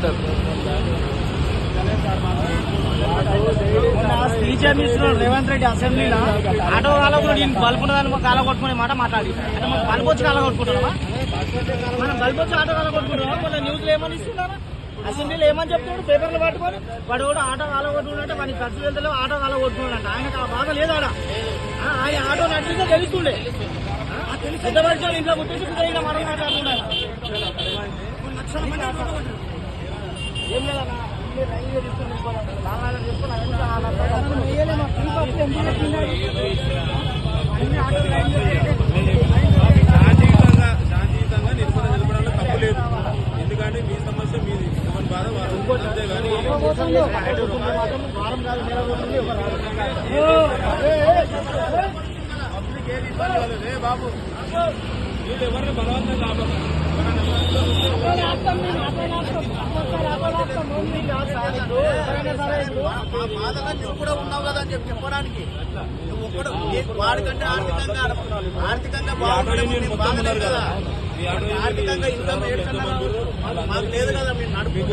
Voter speech ఇస్తున్నాడు? రేవంత్ రెడ్డి అసెంబ్లీలో auto కాలకుడు నేను బల్పున్నదాన్ని కాల కొట్టుకునే మాట మాట్లాడి. అంటే మనం బల్బు వచ్చి కాల కొట్టుకుంటున్నామా మనం బల్బు వచ్చి ఆటో కాల కొట్టుకుంటున్నామా మన న్యూస్లో ఏమని ఇస్తున్నారా? అసెంబ్లీలో ఏమని చెప్తున్నాడు? పేపర్లు పట్టుకొని వాడు కూడా ఆటో కాల కొట్టుకుంటే వాడికి ఖర్చు వెళ్తలేవు ఆటో కాల కొట్టుకున్నాడంట. ఆయనకు ఆ బాధ లేదు ఆడ ఆయన ఆటో నడిపిస్తే తెలుస్తుండే. ఆ, పెద్ద వర్షాలు ఇంట్లో గుర్తించి కుదిరిన మనం మాట్లాడుతున్నాడు. ఏం లేదన్నా రైల్వే తీసుకుని శాంతియుతంగా నిరసన తెలపడంలో తప్పు లేదు. ఎందుకంటే మీ సమస్య మీది. ఎవరి బాధ వారు అంతే కానీ. పబ్లిక్ ఏది ఇబ్బంది ఏ బాబు? వీళ్ళు ఎవరిని బలవంతంగా ఆపరు నువ్వు కూడా ఉన్నావు కదా అని చెప్పి చెప్పడానికి. నువ్వు ఒక్కడు వాడికంటే ఆర్థికంగా ఆర్థికంగా ఈ ఆటో బాగుండే యూనియన్ నీకు మొత్తం బాధ లేదు ఉన్నారు కదా. ఆర్థికంగా ఇన్కమ్ మాకు లేదు. కదా మీరు మీకు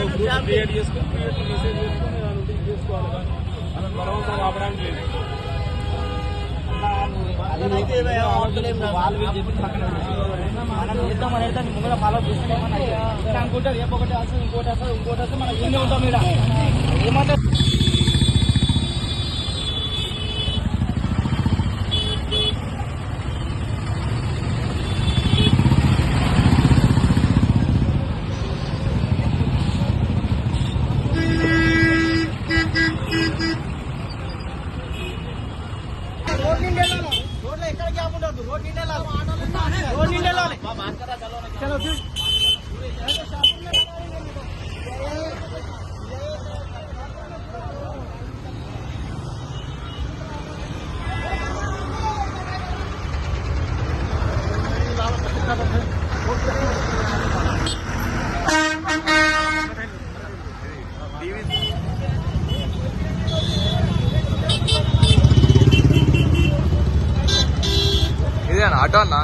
మనం బలవంతంగా ఆపడానికి లేదు అయితే ఏదో అవసరం లేదు. వాళ్ళు వీళ్ళు చెప్పి పక్కన పెట్టు. మనం చేద్దాం అనేది దాన్ని ముందర ఫాలో చేస్తున్నామని ఇంకా అనుకుంటే రేపు ఒకటి వస్తుంది ఇంకోటి వస్తుంది ఇంకోటి వస్తే మనం ఇన్ని ఉంటాం ఇక్కడ ఏమంటే రోడ్ నిండా వెళ్ళాలి రోడ్లో ఎక్కడ గ్యాప్ ఉండదు రోడ్ నిండా రోడ్ నిండా వెళ్ళాలి చలో ఇదేనా? ఆటో అన్నా